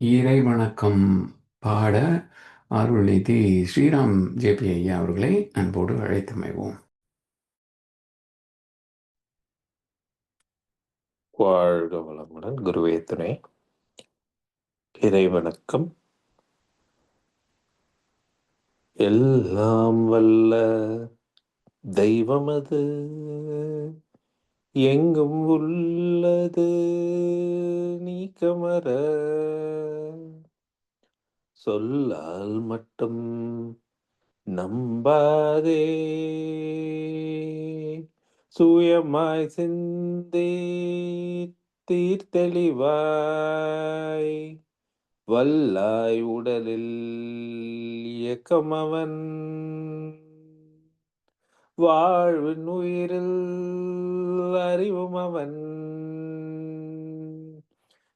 இறை வணக்கம் பாட அருள்நிதி ஸ்ரீராம் ஜேபி ஐயா அவர்களை அன்போடு அழைத்தமைவோம் வாழ்க வளமுடன் குருவே துணை. இறை வணக்கம் எல்லாம் வல்ல தெய்வமது எங்கும் உள்ளது நீ கமர. சொல்லால் மட்டும் நம்பாதே. சுயமாய் சிந்தி தீர்த்தெளிவாய். வல்லாய் உடலில் இயக்கமவன். வாழ்வின் உயிரில் அறிவும் அவன்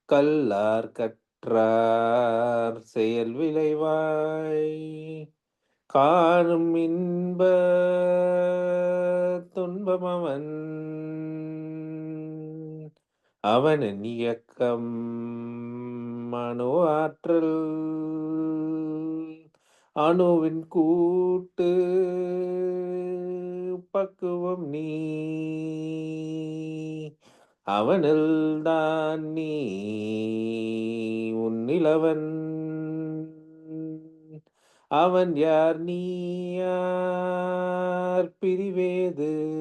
கல்லார் கற்றார் செயல் விளைவாய். காணும் இன்ப துன்பம் அவன் அவனின் இயக்கம் மனு ஆற்றல். அணுவின் கூட்டு பக்குவம் நீ. அவனில் தான் நீ. உன்னிலவன். அவன் யார்? நீ யார்? பிரிவேது.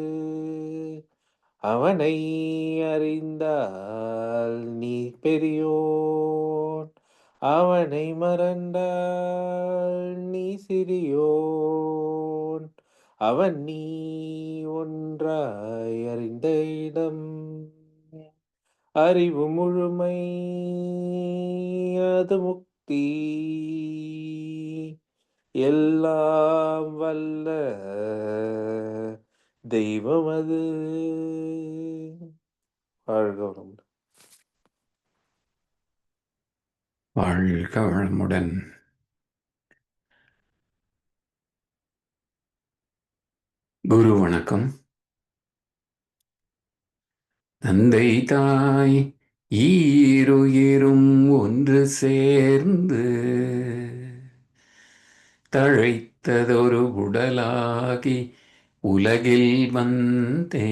அவனை அறிந்தால் நீ பெரியோன். அவனை மறந்தால் நீ சிறியோன். அவன் நீ ஒன்றாய் அறிந்த இடம். அறிவு முழுமை அது முக்தி. எல்லாம் வல்ல தெய்வம் அது. வாழ்க வளமுடன். வாழ்க வளமுடன். குரு வணக்கம். தந்தை தாய் ஈருயிரும் ஒன்று சேர்ந்து தழைத்ததொரு உடலாகி உலகில் வந்தேன்.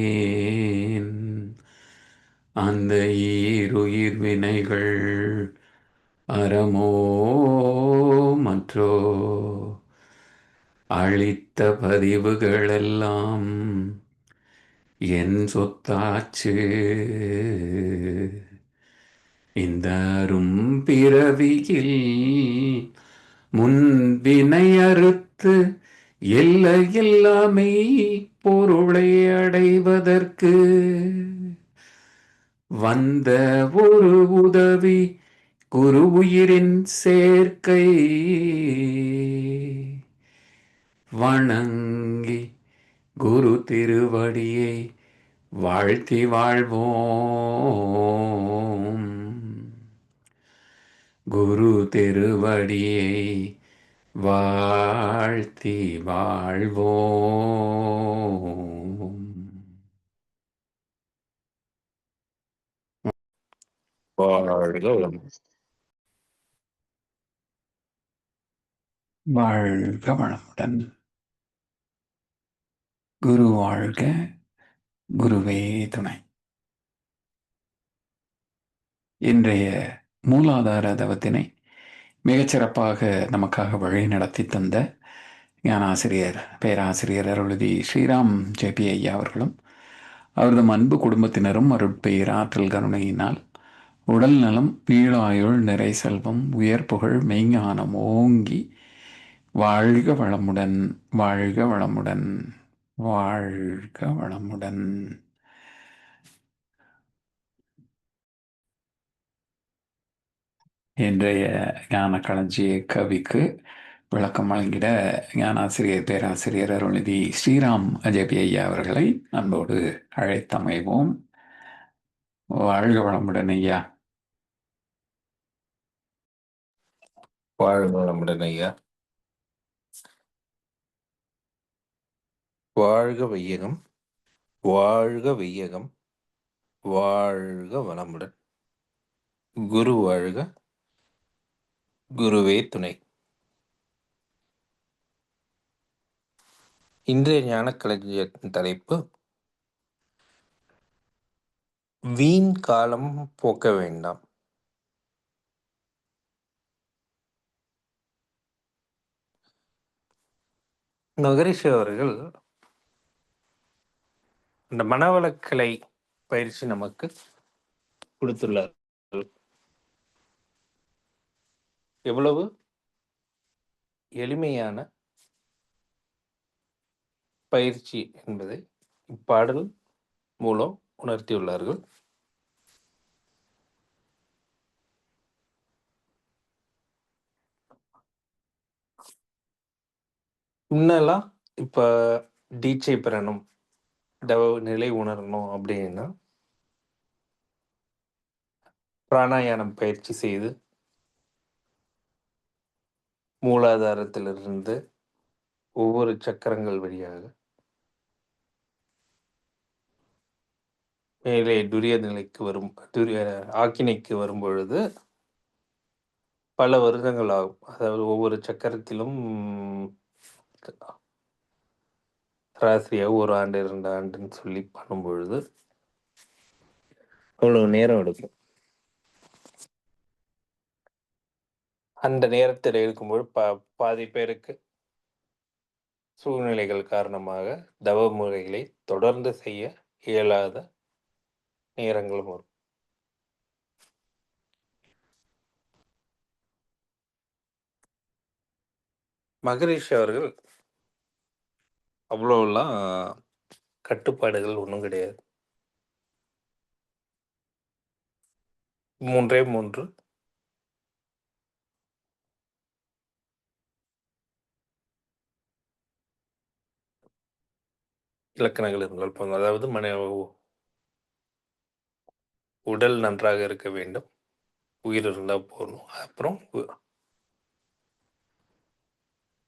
அந்த ஈருயிர் வினைகள் அறமோ மற்றோ? அழித்த பதிவுகளெல்லாம் என் சொத்தாச்சு. இந்த அரும் பிறவியில் முன்வினை அறுத்து எல்லையில்லாமை பொருளை அடைவதற்கு வந்த ஒரு உதவி குரு உயிரின் சேர்க்கை. வணங்கி குரு திருவடியை வாழ்த்தி வாழ்வோம். குரு திருவடியை வாழ்த்தி வாழ்வோம். வாழ்க வாழ்க வளமுடன் குரு வாழ்க குருவே துணை. இன்றைய மூலாதார தவத்தினை மிகச்சிறப்பாக நமக்காக வழி நடத்தி தந்த ஞானாசிரியர் பேராசிரியர் அருள்தி ஸ்ரீராம் ஜேபி ஐயா அவர்களும் அவரது அன்பு குடும்பத்தினரும் அருட்பெயர் ஆற்றல் கருணையினால் உடல் நலம் நீளாயுள் நிறை செல்வம் உயர் புகழ் மெய்ஞானம் ஓங்கி வாழ்க வளமுடன் வாழ்க வளமுடன் வாழ்க வளமுடன். இன்றைய ஞான களஞ்சிய கவிக்கு விளக்கம் வழங்கிட ஞானாசிரியர் பேராசிரியர் அருள்நிதி ஸ்ரீராம் அஜபி ஐயா அவர்களை அன்போடு அழைத்தமைவோம். வாழ்க வளமுடன் ஐயா. வாழ்க வளமுடன் ஐயா. வாழ்க வையகம் வாழ்க வையகம் வாழ்க வளமுடன். குரு வாழ்க குருவே துணை. இன்றைய ஞானக்களஞ்சியத்தின் தலைப்பு வீண் காலம் போக்க வேண்டாம். மகரிஷி அவர்கள் இந்த மனவளக்கலை பயிற்சி நமக்கு கொடுத்துள்ளார். எவ்வளவு எளிமையான பயிற்சி என்பதை இப்பாடல் மூலம் உணர்த்தியுள்ளார்கள். முன்னெல்லாம் இப்ப டீச்சை பெறணும் நிலை உணரணும் அப்படின்னா பிராணாயாமம் பயிற்சி செய்து மூலாதாரத்திலிருந்து ஒவ்வொரு சக்கரங்கள் வழியாக மேலே துரிய நிலைக்கு வரும் துரிய ஆக்கினைக்கு வரும் பொழுது பல வருடங்கள் ஆகும். அதாவது ஒவ்வொரு சக்கரத்திலும் ராசிரியாக ஒரு ஆண்டு இரண்டு ஆண்டுன்னு சொல்லி பண்ணும் பொழுது அவ்வளவு நேரம் எடுக்கும். அந்த நேரத்தில் இருக்கும்போது பா பாதி பேருக்கு சூழ்நிலைகள் காரணமாக தவ முறைகளை தொடர்ந்து செய்ய இயலாத நேரங்களும் வரும். மகரிஷி அவர்கள் அவ்வளோலாம் கட்டுப்பாடுகள் ஒன்றும் கிடையாது. மூன்றே மூன்று. இலக்கணங்கள் இருந்தால் போதும். அதாவது மன உடல் நன்றாக இருக்க வேண்டும். உயிர் இருந்தால் போகணும் அப்புறம்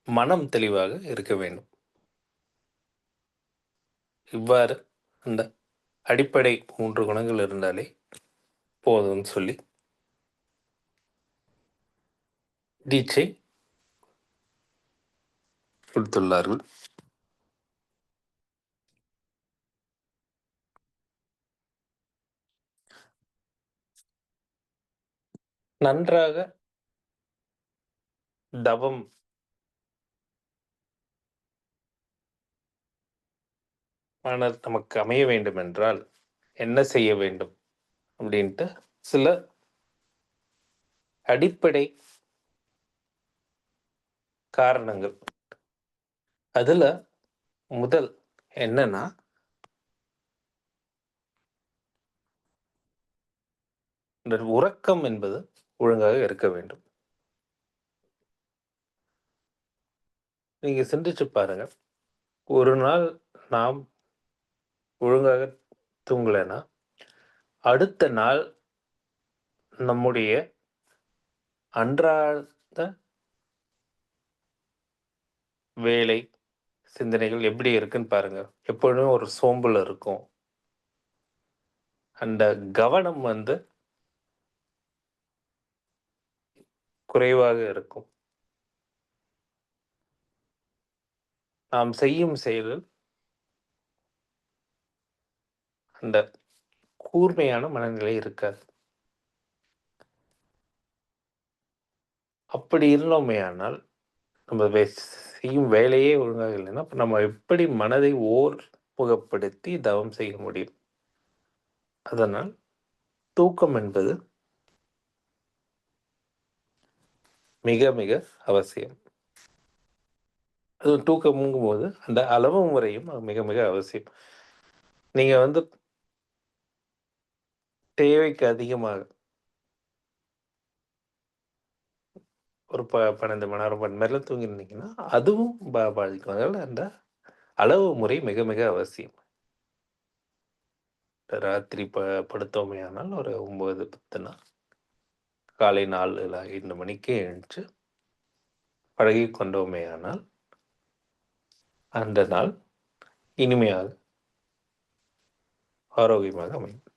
மனம் தெளிவாக இருக்க வேண்டும். இவ்வாறு அந்த அடிப்படை மூன்று குணங்கள் இருந்தாலே போதும்னு சொல்லி தீட்சை கொடுத்துள்ளார்கள். நன்றாக தவம் ஆனால் நமக்கு அமைய வேண்டும் என்றால் என்ன செய்ய வேண்டும்? அப்படின்ட்டு சில அடிப்படை காரணங்கள். அதுல முதல் என்னன்னா உறக்கம் என்பது ஒழுங்காக இருக்க வேண்டும். நீங்க சிந்திச்சு பாருங்க. ஒரு நாள் நாம் ஒழுங்காக தூங்கலைன்னா அடுத்த நாள் நம்முடைய அன்றாட வேலை சிந்தனைகள் எப்படி இருக்குன்னு பாருங்க. எப்பொழுதுமே ஒரு சோம்பல் இருக்கும். அந்த கவனம் வந்து குறைவாக இருக்கும். நாம் செய்யும் செயலில் அந்த கூர்மையான மனநிலை இருக்காது. அப்படி இருந்தோமேயானால் நம்ம வே- செய்யும் வேலையே ஒழுங்காக இல்லைன்னா நம்ம எப்படி மனதை ஓர் புகப்படுத்தி தவம் செய்ய முடியும்? அதனால் தூக்கம் என்பது மிக மிக அவசியம். அது தூக்கமுங்கும் போது அந்த அளவு முறையும் மிக மிக அவசியம். நீங்க வந்து தேவைக்கு அதிகமாக ஒரு ப பன்னெண்டு மணி நேரம் பன்னெண்டு நேரம் தூங்கியிருந்தீங்கன்னா அதுவும் பா- பாதிக்கும். அதனால் அந்த அளவு முறை மிக மிக அவசியம். ராத்திரி ப படுத்தோமே ஆனால் ஒரு ஒம்பது பத்து நாள். காலை நாலு ஐந்து மணிக்கு எழுந்துச்சு பழகி கொண்டோமே ஆனால் அந்த நாள் இனிமையாக ஆரோக்கியமாக அமையும்.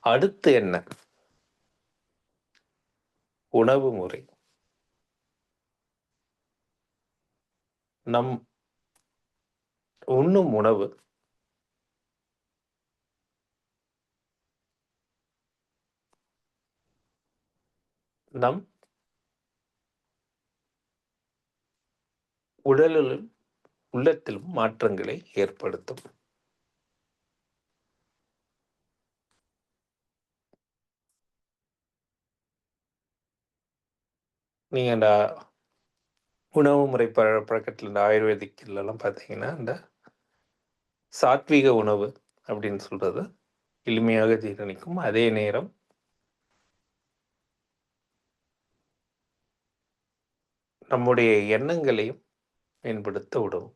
அடுத்து என்ன? உணவு முறை. நம் உண்ணும் உணவு நம் உடலிலும் உள்ளத்திலும் மாற்றங்களை ஏற்படுத்தும். நீங்கள் அந்த உணவு முறை பழ பழக்கத்தில் இந்த ஆயுர்வேதிக்கிலலாம் பார்த்தீங்கன்னா இந்த சாத்வீக உணவு அப்படின்னு சொல்கிறது எளிமையாக ஜீரணிக்கும். அதே நேரம் நம்முடைய எண்ணங்களையும் மேம்படுத்த உதவும்.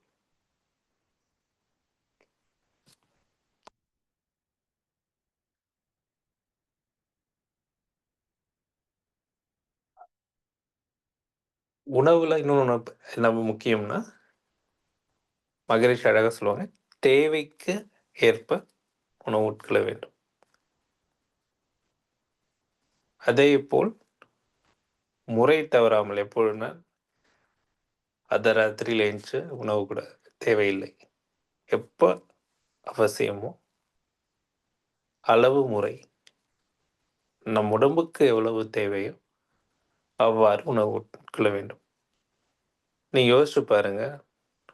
உணவுல இன்னொன்று நம்ம முக்கியம்னா மகரிஷி அழகாக சொல்லுவாங்க தேவைக்கு ஏற்ப உணவு உட்கொள்ள வேண்டும். அதே போல் முறை தவறாமல் எப்பொழுதுனா அதை ராத்திரியில் எழுந்துச்சு உணவு கூட தேவையில்லை. எப்போ அவசியமோ அளவு முறை நம் உடம்புக்கு எவ்வளவு தேவையோ அவ்வாறு உணவு உட்கொள்ள வேண்டும். நீ யோசிச்சு பாருங்க.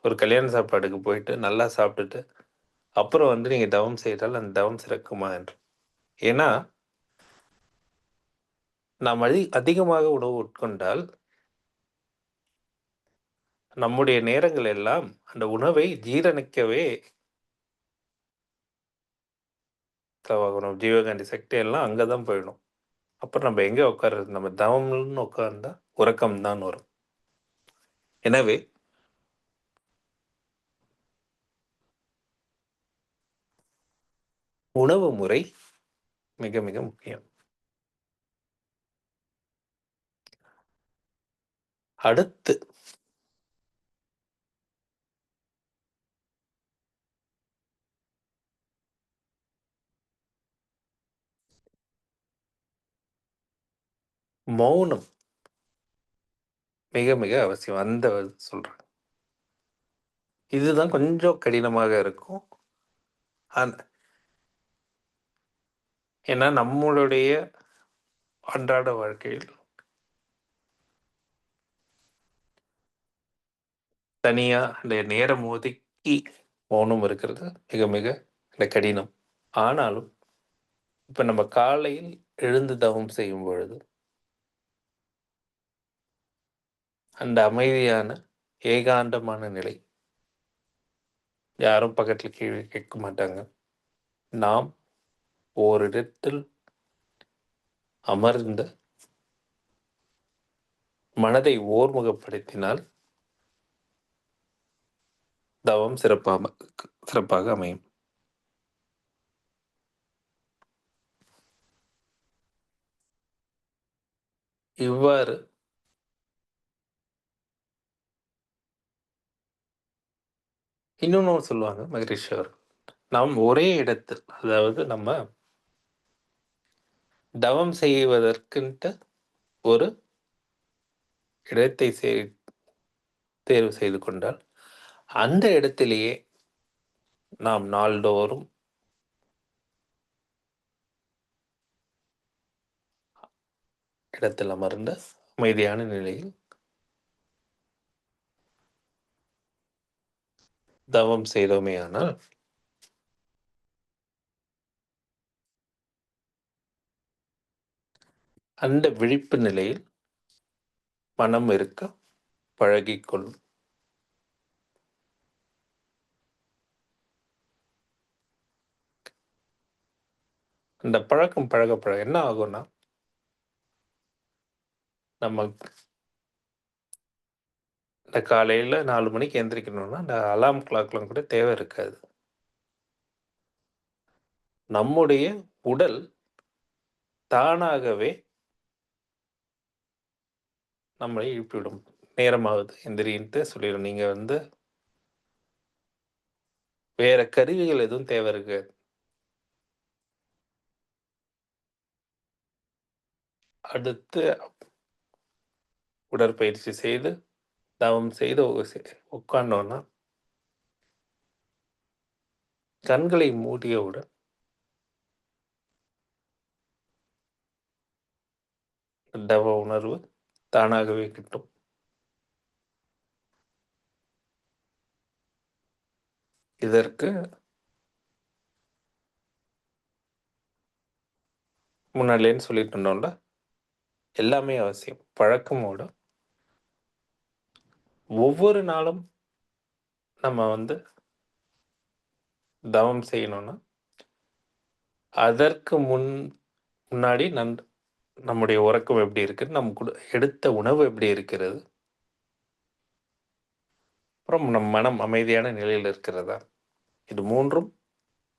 ஒரு கல்யாண சாப்பாடுக்கு போயிட்டு நல்லா சாப்பிட்டுட்டு அப்புறம் வந்து நீங்க தவம் செய்தால் அந்த தவம் சிறக்குமா என்று. ஏன்னா நாம் அதி அதிகமாக உணவு உட்கொண்டால் நம்முடைய நேரங்கள் எல்லாம் அந்த உணவை ஜீரணிக்கவே தவாகணும் ஜீவகாந்தி சக்தி எல்லாம் அங்கதான் போயிடும். அப்புறம் நம்ம எங்கே உட்கார்றது நம்ம தவம்னு உட்கார்ந்தா உறக்கம்தான் வரும். எனவே உணவு முறை மிக மிக முக்கியம். அடுத்து மௌனம். மிக மிக அவசியம். அந்த சொல்றேன். இதுதான் கொஞ்சம் கடினமாக இருக்கும். ஏன்னா நம்மளுடைய அன்றாட வாழ்க்கையில் தனியா அந்த நேரம் ஒதுக்கி மௌனம் இருக்கிறது மிக மிக கடினம். ஆனாலும் இப்ப நம்ம காலையில் எழுந்து தவம் செய்யும் பொழுது அந்த அமைதியான ஏகாந்தமான நிலை. யாரும் பக்கத்தில் கீழே கேட்க மாட்டாங்க. நாம் ஓரிடத்தில் அமர்ந்த மனதை ஓர்முகப்படுத்தினால் தவம் சிறப்பாக சிறப்பாக அமையும். இவ்வாறு இன்னொன்னு சொல்லுவாங்க மகரிஷி அவர்கள் நாம் ஒரே இடத்தில் அதாவது நம்ம தவம் செய்வதற்குன்ட்டு ஒரு இடத்தை செய் தேர்வு செய்து கொண்டால் அந்த இடத்திலேயே நாம் நாள்தோறும் இடத்தில் அமர்ந்த அமைதியான நிலையில் தவம் செய்தோமேயானால் அந்த விழிப்பு நிலையில் மனம் இருக்க பழகிக்கொள்ளும். அந்த பழக்கம் பழக பழக என்ன ஆகும்னா நம்ம இந்த காலையில் நாலு மணிக்கு எந்திரிக்கணும்னா இந்த அலாம் கிளாக்லாம் கூட தேவை இருக்காது. நம்முடைய உடல் தானாகவே நம்மளை எழுப்பிவிடும் நேரமாகுது. எந்திரின்ட்டு சொல்லிடும் நீங்கள் வந்து வேற கருவிகள் எதுவும் தேவை இருக்காது. அடுத்து உடற்பயிற்சி செய்து தவம் செய்து உட்கார்ந்தோன்னா கண்களை மூடியவுடன் தவ உணர்வு தானாகவே கிட்டும் இதற்கு முன்னாடிலேன்னு சொல்லிட்டு இருந்தோம்ல எல்லாமே அவசியம் பழக்கமோட ஒவ்வொரு நாளும் நம்ம வந்து தவம் செய்யணும்னா அதற்கு முன் முன்னாடி நன் நம்முடைய உறக்கம் எப்படி இருக்குது நம் குடு எடுத்த உணவு எப்படி இருக்கிறது அப்புறம் நம் மனம் அமைதியான நிலையில் இருக்கிறதா இது மூன்றும்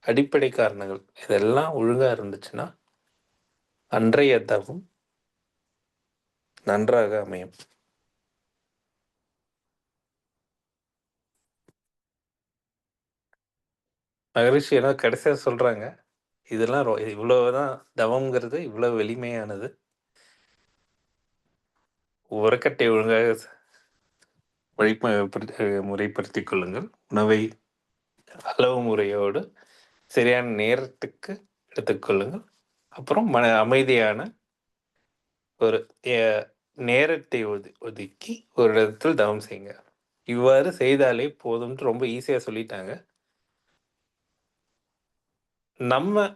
அடிப்படை காரணங்கள். இதெல்லாம் ஒழுங்காக இருந்துச்சுன்னா அன்றைய தவம் நன்றாக அமையும். மகரிஷி ஏன்னா கடைசியாக சொல்கிறாங்க இதெல்லாம் ரொ இவ்வளவுதான் தவம்ங்கிறது இவ்வளவு எளிமையானது. உரக்கட்டை ஒழுங்காக வழிமுறைப்படுத்தி முறைப்படுத்திக் கொள்ளுங்கள். உணவை அளவு முறையோடு சரியான நேரத்துக்கு எடுத்துக்கொள்ளுங்கள் அப்புறம் மன அமைதியான ஒரு நேரத்தை ஒது ஒதுக்கி ஒரு இடத்தில் தவம் செய்யுங்க இவ்வாறு செய்தாலே போதும்னு ரொம்ப ஈஸியாக சொல்லிட்டாங்க. நம்ம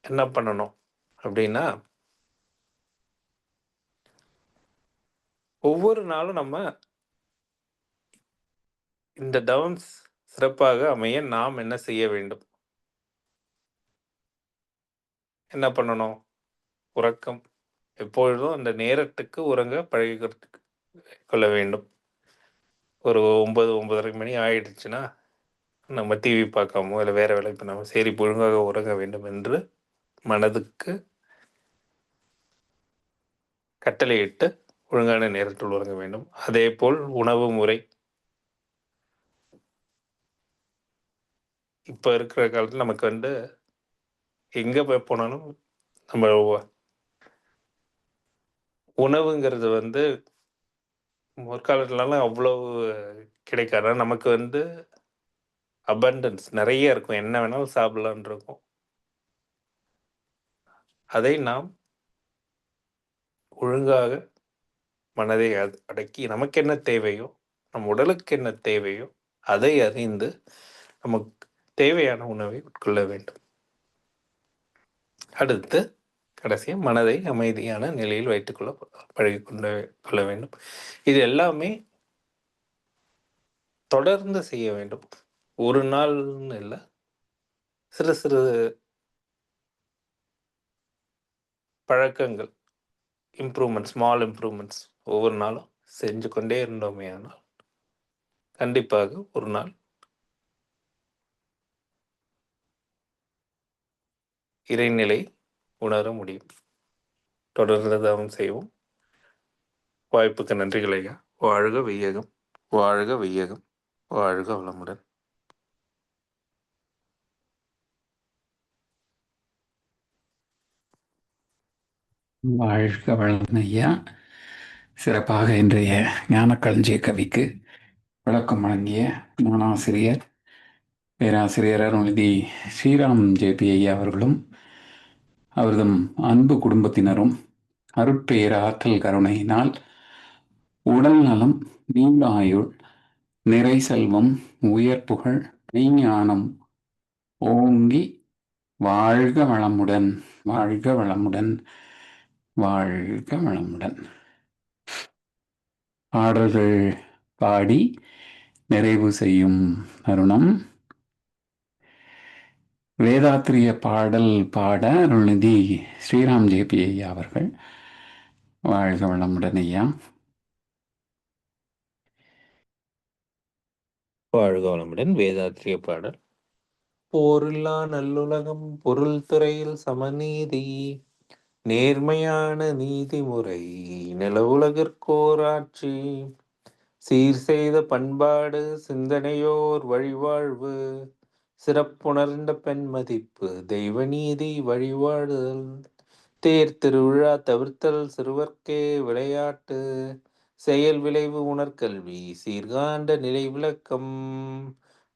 என்ன பண்ணணும் அப்படின்னா ஒவ்வொரு நாளும் நம்ம இந்த டவுன்ஸ் சிறப்பாக அமைய நாம் என்ன செய்ய வேண்டும்? என்ன பண்ணணும்? உறக்கம். எப்பொழுதும் அந்த நேரத்துக்கு உறங்க பழகி கொள்ள வேண்டும். ஒரு ஒன்பது ஒன்பதரை மணி ஆயிடுச்சுன்னா நம்ம டிவி பார்க்காமோ இல்லை வேற வேலை பண்ணாமோ சரி ஒழுங்காக உறங்க வேண்டும் என்று மனதுக்கு கட்டளையிட்டு ஒழுங்கான நேரத்தில் உறங்க வேண்டும். அதே போல் உணவு முறை. இப்போ இருக்கிற காலத்தில் நமக்கு வந்து எங்கே போய் போனாலும் நம்ம உணவுங்கிறது வந்து முற்காலத்துலலாம் அவ்வளவு கிடைக்காது. நமக்கு வந்து அபண்டன்ஸ் நிறைய இருக்கும். என்ன வேணாலும் சாப்பிடலான் இருக்கும். அதை நாம் ஒழுங்காக மனதை அடக்கி நமக்கு என்ன தேவையோ நம் உடலுக்கு என்ன தேவையோ அதை அறிந்து நமக்கு தேவையான உணவை உட்கொள்ள வேண்டும். அடுத்து கடைசியாக மனதை அமைதியான நிலையில் வைத்துக்கொள்ள பழகி கொண்டு கொள்ள வேண்டும். இது எல்லாமே தொடர்ந்து செய்ய வேண்டும். ஒரு நாள்னு இல்லை. சிறு சிறு பழக்கங்கள். இம்ப்ரூவ்மெண்ட் ஸ்மால் இம்ப்ரூவ்மெண்ட்ஸ் ஒவ்வொரு நாளும் செஞ்சு கொண்டே இருந்தோமே ஆனால் கண்டிப்பாக ஒரு நாள் இறைநிலை உணர முடியும். தொடர்ந்து தவம் செய்வோம். வாய்ப்புக்கு நன்றிகள் ஐயா. வாழ்க வையகம். வாழ்க வையகம். வாழ்க வளமுடன். வாழ்க வளம் ஐயா சிறப்பாக இன்றைய ஞானக்களஞ்சிய கவிக்கு விளக்கம் வழங்கிய ஞானாசிரியர் பேராசிரியர் அருள்நிதி ஸ்ரீராம் ஜேபி ஐயா அவர்களும் அவரதும் அன்பு குடும்பத்தினரும் அருட்பேராற்றல் கருணையினால் உடல் நலம் நீண்டாயுள் நிறை செல்வம் உயர் புகழ் மெய்ஞானம் ஓங்கி வாழ்க வளமுடன் வாழ்க வளமுடன். வாழ்க வளமுடன். பாடல்கள் பாடி நிறைவு செய்யும் தருணம். வேதாத்திரிய பாடல் பாட அருள்நிதி ஸ்ரீராம் ஜேபி ஐயா அவர்கள் வாழ்க வளமுடன் ஐயா. வாழ்க வளமுடன் வேதாத்திரிய பாடல். போரில்லா நல்லுலகம் பொருள் துறையில் சமநீதி நேர்மையான நீதிமுறை நிலவுலகிற்கோராட்சி சீர் செய்த பண்பாடு சிந்தனையோர் வழிவாழ்வு சிறப்புணர்ந்த பெண் மதிப்பு தெய்வ நீதி வழிவாடுதல் தேர் திருவிழா தவிர்த்தல் சிறுவர்க்கே விளையாட்டு செயல் விளைவு உணர்கல்வி சீர்காண்ட நிலை விளக்கம்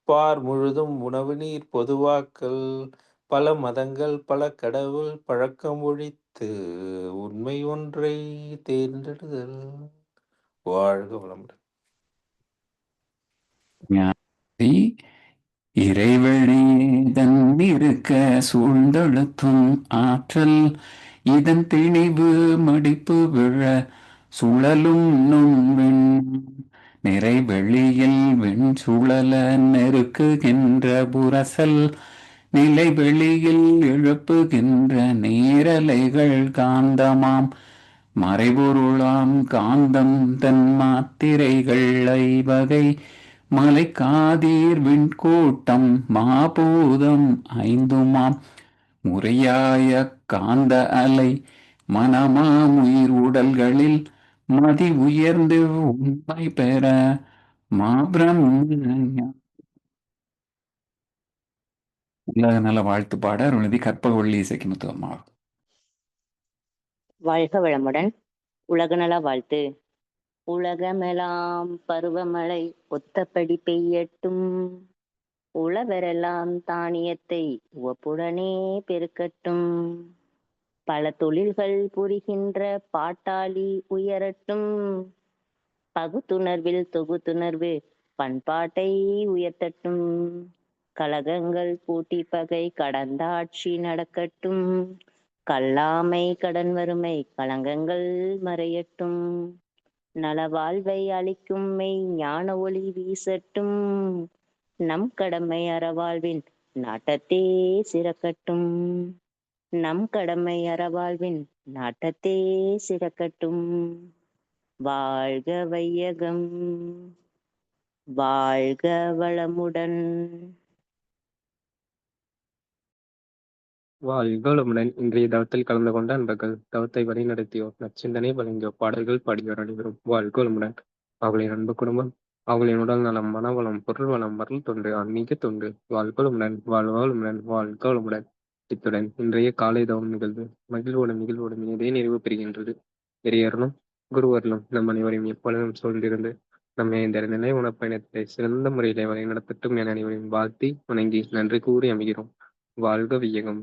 பார் முழுதும் உணவு நீர் பொதுவாக்கல் பல மதங்கள் பல கடவுள் பழக்கம் ஒழித்து உண்மை ஒன்றை தேர்ந்தெடுதல். வாழ்க வளமுடன். இறைவழிதன் இருக்க சூழ்ந்தழுத்தும் ஆற்றல் இதன் திணிவு மடிப்பு விழ சுழலும் நுண்விண் நிறைவெளியில் வெண் சுழல நெருக்குகின்ற புரசல் நிலை வெளியில் எழுப்புகின்ற நேரலைகள் காந்தமாம். மறைபொருளாம் காந்தம் தன் மாத்திரைகள் ஐவகை. மலை காதீர் மாபூதம் ஐந்துமாம். முறையாய காந்த அலை மனமாம் உயிர் உடல்களில் மதி உயர்ந்து உண்மை பெற. மாபிரம் உலக நல வாழ்த்து பாட அருள்நிதி கற்பகவள்ளி இசைக்கு முத்துவமாகும் வாழ்க வளமுடன் உலகநல வாழ்த்து. உலகமெல்லாம் பருவமழை ஒத்தபடி பெய்யட்டும். உழவரெல்லாம் தானியத்தை உவப்புடனே பெருக்கட்டும். பல தொழில்கள் புரிகின்ற பாட்டாளி உயரட்டும். பகுத்துணர்வில் தொகுத்துணர்வு பண்பாட்டை உயர்த்தட்டும். கலகங்கள் பூட்டி பகை கடந்தாட்சி நடக்கட்டும். கல்லாமை கடன் வறுமை கலங்கங்கள் மறையட்டும். நலவாழ்வை அளிக்கும் மெய் ஞான ஒளி வீசட்டும். நம் கடமை அறவாழ்வின் நாட்டத்தே சிறக்கட்டும். நம் கடமை அறவாழ்வின் நாட்டத்தே சிறக்கட்டும். வாழ்க வையகம் வாழ்க வளமுடன். வாழ்களுடன் இன்றைய தவத்தில் கலந்து கொண்ட அன்பர்கள் தவத்தை வழிநடத்தியோர் நச்சிந்தனை வழங்கிய பாடல்கள் பாடியோர் அனைவரும் வாழ்களுடன் அவர்களின் அன்பு குடும்பம் அவர்களின் உடல் நலம் மனவளம் பொருள் வளம் மருள் தொண்டு ஆன்மீக தொண்டு வாழ்களுடன் வாழ்வாளுடன் வாழ்களுடன் இத்துடன் இன்றைய காலை தவம் நிகழ்வு மகிழ்வோடும் நிகழ்வோடும் இதே நிறைவு பெறுகின்றது. பெரியர்களும் குருவர்களும் நம் அனைவரையும் எப்பொழுதும் சூழ்ந்திருந்து நம்மை இந்த நிலை உணப்பயணத்தை சிறந்த முறையிலே வழிநடத்தட்டும் என அனைவரையும் வாழ்த்தி வணங்கி நன்றி கூறி அமைகிறோம். வாழ்க வியகம்